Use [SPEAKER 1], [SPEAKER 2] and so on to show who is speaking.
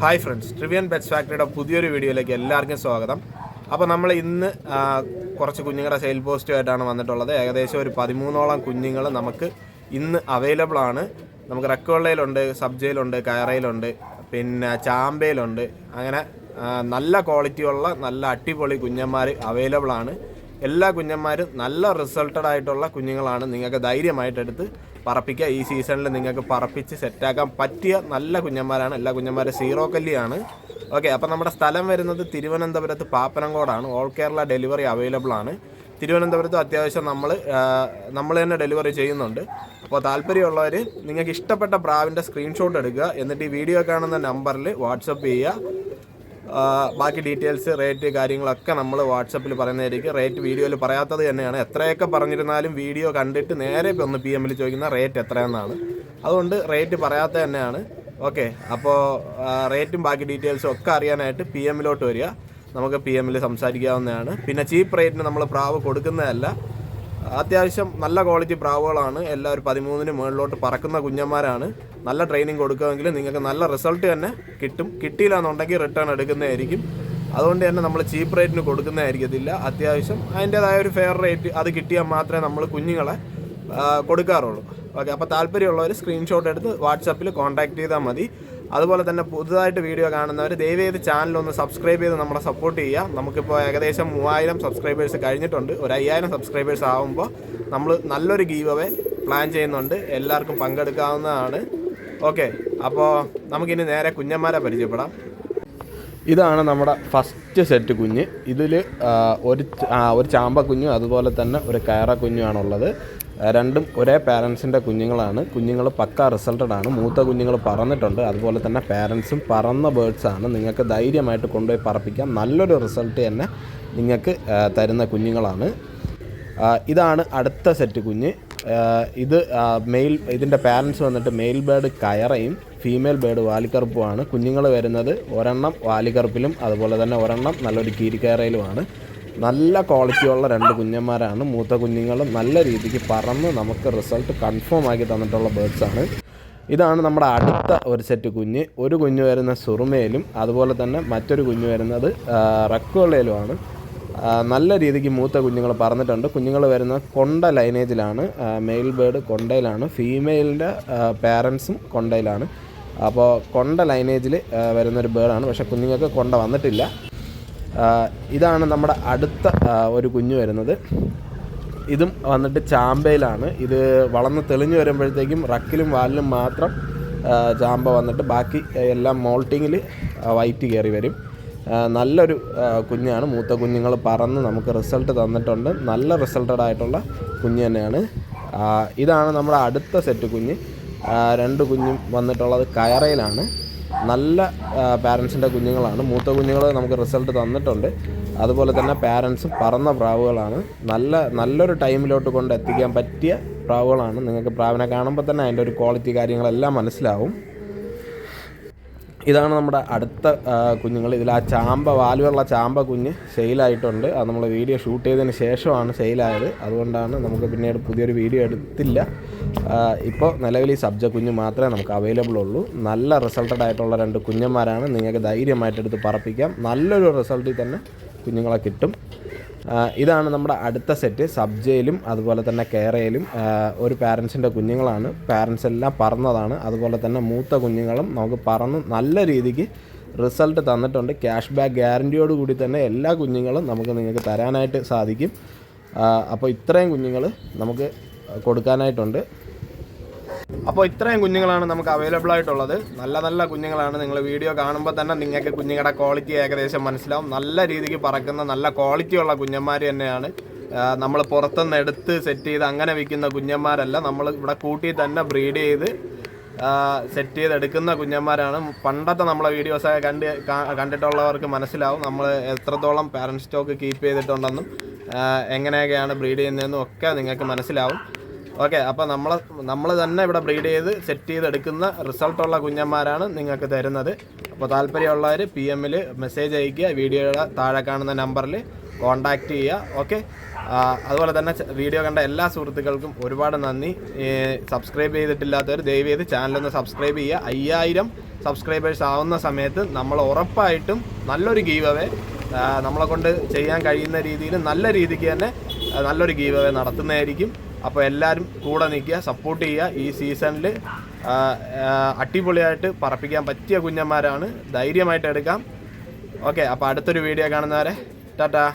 [SPEAKER 1] Hi friends ട്രിവിയൻ pets ഫാക്ടറിയുടെ പുതിയൊരു വീഡിയോയിലേക്ക് എല്ലാവർക്കും സ്വാഗതം. അപ്പോൾ നമ്മൾ ഇന്ന് കുറച്ച് കുഞ്ഞുങ്ങളുടെ സെയിൽ പോസ്റ്റുമായിട്ടാണ് വന്നിട്ടുള്ളത്. ഏകദേശം ഒരു പതിമൂന്നോളം കുഞ്ഞുങ്ങൾ നമുക്ക് ഇന്ന് അവൈലബിൾ ആണ്. നമുക്ക് റെക്കോളയിലുണ്ട് സബ്ജയിലുണ്ട് കയറയിലുണ്ട് പിന്നെ ചാമ്പയിലുണ്ട്. അങ്ങനെ നല്ല ക്വാളിറ്റിയുള്ള നല്ല അടിപൊളി കുഞ്ഞന്മാർ അവൈലബിൾ ആണ്. എല്ലാ കുഞ്ഞന്മാരും നല്ല റിസൾട്ടഡ് ആയിട്ടുള്ള കുഞ്ഞുങ്ങളാണ്. നിങ്ങൾക്ക് ധൈര്യമായിട്ട് എടുത്ത് പറപ്പിക്കുക. ഈ സീസണിൽ നിങ്ങൾക്ക് പറപ്പിച്ച് സെറ്റാക്കാൻ പറ്റിയ നല്ല കുഞ്ഞന്മാരാണ്. എല്ലാ കുഞ്ഞന്മാരും സീറോ കല്ലിയാണ്. ഓക്കെ അപ്പോൾ നമ്മുടെ സ്ഥലം വരുന്നത് തിരുവനന്തപുരത്ത് പാപ്പനംകോടാണ്. ഓൾ കേരള ഡെലിവറി അവൈലബിൾ ആണ്. തിരുവനന്തപുരത്ത് അത്യാവശ്യം നമ്മൾ നമ്മൾ തന്നെ ഡെലിവറി ചെയ്യുന്നുണ്ട്. അപ്പോൾ താല്പര്യമുള്ളവർ നിങ്ങൾക്ക് ഇഷ്ടപ്പെട്ട പ്രാവിന്റെ സ്ക്രീൻഷോട്ട് എടുക്കുക. എന്നിട്ട് ഈ വീഡിയോ കാണുന്ന നമ്പറിൽ വാട്സപ്പ് ചെയ്യുക. ബാക്കി ഡീറ്റെയിൽസ് റേറ്റ് കാര്യങ്ങളൊക്കെ നമ്മൾ വാട്സപ്പിൽ പറയുന്നതായിരിക്കും. റേറ്റ് വീഡിയോയിൽ പറയാത്തത് തന്നെയാണ്. എത്രയൊക്കെ പറഞ്ഞിരുന്നാലും വീഡിയോ കണ്ടിട്ട് നേരെ ഒന്ന് പി എമ്മിൽ ചോദിക്കുന്ന റേറ്റ് എത്രയെന്നാണ്. അതുകൊണ്ട് റേറ്റ് പറയാത്ത തന്നെയാണ്. ഓക്കെ അപ്പോൾ റേറ്റും ബാക്കി ഡീറ്റെയിൽസും ഒക്കെ അറിയാനായിട്ട് പി എമ്മിലോട്ട് വരിക. നമുക്ക് പി എമ്മിൽ സംസാരിക്കാവുന്നതാണ്. പിന്നെ ചീപ്പ് റേറ്റിന് നമ്മൾ പ്രാവ് കൊടുക്കുന്നതല്ല. അത്യാവശ്യം നല്ല ക്വാളിറ്റി പ്രാവുകളാണ്. എല്ലാവരും പതിമൂന്നിന് മുകളിലോട്ട് പറക്കുന്ന കുഞ്ഞന്മാരാണ്. നല്ല ട്രെയിനിങ് കൊടുക്കുമെങ്കിൽ നിങ്ങൾക്ക് നല്ല റിസൾട്ട് തന്നെ കിട്ടും. കിട്ടിയില്ല എന്നുണ്ടെങ്കിൽ റിട്ടേൺ എടുക്കുന്നതായിരിക്കും. അതുകൊണ്ട് തന്നെ നമ്മൾ ചീപ്പ് റേറ്റിന് കൊടുക്കുന്നതായിരിക്കത്തില്ല. അത്യാവശ്യം അതിന്റേതായ ഒരു ഫെയർ റേറ്റ് അത് കിട്ടിയാൽ മാത്രമേ നമ്മൾ കുഞ്ഞുങ്ങളെ കൊടുക്കാറുള്ളൂ. ഓക്കെ അപ്പോൾ താല്പര്യമുള്ളവർ സ്ക്രീൻഷോട്ട് എടുത്ത് വാട്സപ്പിൽ കോൺടാക്ട് ചെയ്താൽ മതി. അതുപോലെ തന്നെ പുതുതായിട്ട് വീഡിയോ കാണുന്നവർ ദയവേത് ചാനൽ ഒന്ന് സബ്സ്ക്രൈബ് ചെയ്ത് നമ്മളെ സപ്പോർട്ട് ചെയ്യുക. നമുക്കിപ്പോൾ ഏകദേശം മൂവായിരം സബ്സ്ക്രൈബേഴ്സ് കഴിഞ്ഞിട്ടുണ്ട്. ഒരു അയ്യായിരം സബ്സ്ക്രൈബേഴ്സ് ആകുമ്പോൾ നമ്മൾ നല്ലൊരു ഗീവ് അവേ പ്ലാൻ ചെയ്യുന്നുണ്ട്. എല്ലാവർക്കും പങ്കെടുക്കാവുന്നതാണ്. ഓക്കെ അപ്പോൾ നമുക്കിനി നേരെ കുഞ്ഞന്മാരെ പരിചയപ്പെടാം. ഇതാണ് നമ്മുടെ ഫസ്റ്റ് സെറ്റ് കുഞ്ഞ്. ഇതിൽ ഒരു ഒരു ചാമ്പ കുഞ്ഞും അതുപോലെ തന്നെ ഒരു കയറ കുഞ്ഞുമാണുള്ളത് രണ്ടും ഒരേ പാരൻസിന്റെ കുഞ്ഞുങ്ങളാണ്. കുഞ്ഞുങ്ങൾ പക്ക റിസൾട്ടഡ് ആണ്. മൂത്ത കുഞ്ഞുങ്ങൾ പറന്നിട്ടുണ്ട്. അതുപോലെ തന്നെ പാരൻസും പറന്ന ബേർഡ്സ് ആണ്. നിങ്ങൾക്ക് ധൈര്യമായിട്ട് കൊണ്ടുപോയി പറപ്പിക്കാം. നല്ലൊരു റിസൾട്ട് തന്നെ നിങ്ങൾക്ക് തരുന്ന കുഞ്ഞുങ്ങളാണ്. ഇതാണ് അടുത്ത സെറ്റ് കുഞ്ഞ്. ഇത് മെയിൽ ഇതിന്റെ പാരൻസ് വന്നിട്ട് മെയിൽ ബേഡ് കയറയും ഫീമെയിൽ ബേഡ് വാലിക്കറുപ്പുമാണ്. കുഞ്ഞുങ്ങൾ വരുന്നത് ഒരെണ്ണം വാലിക്കറുപ്പിലും അതുപോലെ തന്നെ ഒരെണ്ണം നല്ലൊരു കീരിക്കയറയിലുമാണ്. നല്ല ക്വാളിറ്റിയുള്ള രണ്ട് കുഞ്ഞന്മാരാണ്. മൂത്ത കുഞ്ഞുങ്ങൾ നല്ല രീതിക്ക് പറന്ന് നമുക്ക് റിസൾട്ട് കൺഫേം ആക്കി തന്നിട്ടുള്ള ബേർഡ്സാണ് ഇതാണ് നമ്മുടെ അടുത്ത ഒരു സെറ്റ് കുഞ്ഞ്. ഒരു കുഞ്ഞ് വരുന്ന സുറുമയിലും അതുപോലെ തന്നെ മറ്റൊരു കുഞ്ഞ് വരുന്നത് റക്കുവള്ളയിലുമാണ് നല്ല രീതിക്ക് മൂത്ത കുഞ്ഞുങ്ങൾ പറന്നിട്ടുണ്ട്. കുഞ്ഞുങ്ങൾ വരുന്ന കൊണ്ട ലൈനേജിലാണ് മെയിൽ ബേർഡ് കൊണ്ടയിലാണ്. ഫീമെയിലിന്റെ പാരൻസും കൊണ്ടയിലാണ്. അപ്പോൾ കൊണ്ട ലൈനേജിൽ വരുന്നൊരു ബേർഡാണ് പക്ഷേ കുഞ്ഞുങ്ങൾക്ക് കൊണ്ട വന്നിട്ടില്ല. ഇതാണ് നമ്മുടെ അടുത്ത ഒരു കുഞ്ഞ് വരുന്നത്. ഇതും വന്നിട്ട് ചാമ്പയിലാണ്. ഇത് വളർന്ന് തെളിഞ്ഞു വരുമ്പോഴത്തേക്കും റക്കിലും വാലിലും മാത്രം ചാമ്പ വന്നിട്ട് ബാക്കി എല്ലാം മോൾട്ടിങ്ങിൽ വൈറ്റ് കയറി വരും. നല്ലൊരു കുഞ്ഞാണ്. മൂത്ത കുഞ്ഞുങ്ങൾ പറന്ന് നമുക്ക് റിസൾട്ട് തന്നിട്ടുണ്ട്. നല്ല റിസൾട്ടഡ് ആയിട്ടുള്ള കുഞ്ഞ് തന്നെയാണ്. ഇതാണ് നമ്മുടെ അടുത്ത സെറ്റ് കുഞ്ഞ്. രണ്ട് കുഞ്ഞും വന്നിട്ടുള്ളത് കയറയിലാണ്. നല്ല പാരൻസിന്റെ കുഞ്ഞുങ്ങളാണ്. മൂത്ത കുഞ്ഞുങ്ങൾ നമുക്ക് റിസൾട്ട് തന്നിട്ടുണ്ട്. അതുപോലെ തന്നെ പാരൻസ് പറന്ന പ്രാവുകളാണ്. നല്ല നല്ലൊരു ടൈമിലോട്ട് കൊണ്ട് എത്തിക്കാൻ പറ്റിയ പ്രാവുകളാണ്. നിങ്ങൾക്ക് പ്രാവിനെ കാണുമ്പോൾ തന്നെ അതിന്റെ ഒരു ക്വാളിറ്റി കാര്യങ്ങളെല്ലാം മനസ്സിലാവും. ഇതാണ് നമ്മുടെ അടുത്ത കുഞ്ഞുങ്ങൾ. ഇതിൽ ആ ചാമ്പ വാലുവുള്ള ചാമ്പ കുഞ്ഞ് സെയിലായിട്ടുണ്ട്. അത് നമ്മൾ വീഡിയോ ഷൂട്ട് ചെയ്തതിന് ശേഷമാണ് സെയിലായത്. അതുകൊണ്ടാണ് നമുക്ക് പിന്നീട് പുതിയൊരു വീഡിയോ എടുത്തില്ല. ഇപ്പോൾ നിലവിൽ ഈ സബ്ജ കുഞ്ഞ് മാത്രമേ നമുക്ക് അവൈലബിൾ ഉള്ളൂ. നല്ല റിസൾട്ടഡ് ആയിട്ടുള്ള രണ്ട് കുഞ്ഞന്മാരാണ്. നിങ്ങൾക്ക് ധൈര്യമായിട്ട് എടുത്ത് പറപ്പിക്കാം. നല്ലൊരു റിസൾട്ടിൽ തന്നെ കുഞ്ഞുങ്ങളെ കിട്ടും. ഇതാണ് നമ്മുടെ അടുത്ത സെറ്റ് സബ്ജയിലും അതുപോലെ തന്നെ കേരയിലും ഒരു പാരൻസിന്റെ കുഞ്ഞുങ്ങളാണ്. പാരൻസ് എല്ലാം പറന്നതാണ് അതുപോലെ തന്നെ മൂത്ത കുഞ്ഞുങ്ങളും നമുക്ക് പറന്ന് നല്ല രീതിക്ക് റിസൾട്ട് തന്നിട്ടുണ്ട്. ക്യാഷ് ബാക്ക് ഗ്യാരന്റിയോട് കൂടി തന്നെ എല്ലാ കുഞ്ഞുങ്ങളും നമുക്ക് നിങ്ങൾക്ക് തരാനായിട്ട് സാധിക്കും. അപ്പോൾ ഇത്രയും കുഞ്ഞുങ്ങൾ നമുക്ക് കൊടുക്കാനായിട്ടുണ്ട്. അപ്പോൾ ഇത്രയും കുഞ്ഞുങ്ങളാണ് നമുക്ക് അവൈലബിൾ ആയിട്ടുള്ളത്. നല്ല നല്ല കുഞ്ഞുങ്ങളാണ് നിങ്ങൾ വീഡിയോ കാണുമ്പോൾ തന്നെ നിങ്ങൾക്ക് കുഞ്ഞുങ്ങളുടെ ക്വാളിറ്റി ഏകദേശം മനസ്സിലാവും. നല്ല രീതിക്ക് പറക്കുന്ന നല്ല ക്വാളിറ്റിയുള്ള കുഞ്ഞന്മാർ തന്നെയാണ്. നമ്മൾ പുറത്തുനിന്ന് എടുത്ത് സെറ്റ് ചെയ്ത് അങ്ങനെ വിൽക്കുന്ന കുഞ്ഞന്മാരല്ല. നമ്മൾ ഇവിടെ കൂട്ടി തന്നെ ബ്രീഡ് ചെയ്ത് സെറ്റ് ചെയ്ത് എടുക്കുന്ന കുഞ്ഞന്മാരാണ്. പണ്ടത്തെ നമ്മളെ വീഡിയോസൊക്കെ കണ്ട് കണ്ടിട്ടുള്ളവർക്ക് മനസ്സിലാവും നമ്മൾ എത്രത്തോളം പാരന്റ് സ്റ്റോക്ക് കീപ്പ് ചെയ്തിട്ടുണ്ടെന്നും എങ്ങനെയൊക്കെയാണ് ബ്രീഡ് ചെയ്യുന്നതെന്നും ഒക്കെ നിങ്ങൾക്ക് മനസ്സിലാവും. ഓക്കെ അപ്പോൾ നമ്മൾ നമ്മൾ തന്നെ ഇവിടെ ബ്രീഡ് ചെയ്ത് സെറ്റ് ചെയ്തെടുക്കുന്ന റിസൾട്ടുള്ള കുഞ്ഞന്മാരാണ് നിങ്ങൾക്ക് തരുന്നത്. അപ്പോൾ താല്പര്യമുള്ളവർ പി എമ്മിൽ മെസ്സേജ് അയയ്ക്കുക വീഡിയോയുടെ താഴെ കാണുന്ന നമ്പറിൽ കോൺടാക്റ്റ് ചെയ്യുക. ഓക്കെ അതുപോലെ തന്നെ വീഡിയോ കണ്ട എല്ലാ സുഹൃത്തുക്കൾക്കും ഒരുപാട് നന്ദി. സബ്സ്ക്രൈബ് ചെയ്തിട്ടില്ലാത്തവർ ദയവ് ചെയ്ത് ചാനലൊന്ന് സബ്സ്ക്രൈബ് ചെയ്യുക. അയ്യായിരം സബ്സ്ക്രൈബേഴ്സ് ആവുന്ന സമയത്ത് നമ്മൾ ഉറപ്പായിട്ടും നല്ലൊരു ഗീവ് അവേ നമ്മളെ കൊണ്ട് ചെയ്യാൻ കഴിയുന്ന രീതിയിൽ നല്ല രീതിക്ക് തന്നെ നല്ലൊരു ഗീവ് അവേ നടത്തുന്നതായിരിക്കും. അപ്പോൾ എല്ലാവരും കൂടെ നിൽക്കുക സപ്പോർട്ട് ചെയ്യുക. ഈ സീസണിൽ അടിപൊളിയായിട്ട് പറപ്പിക്കാൻ പറ്റിയ കുഞ്ഞന്മാരാണ്. ധൈര്യമായിട്ട് എടുക്കാം. ഓക്കെ അപ്പോൾ അടുത്തൊരു വീഡിയോ കാണുന്നവരെ ടാറ്റാ.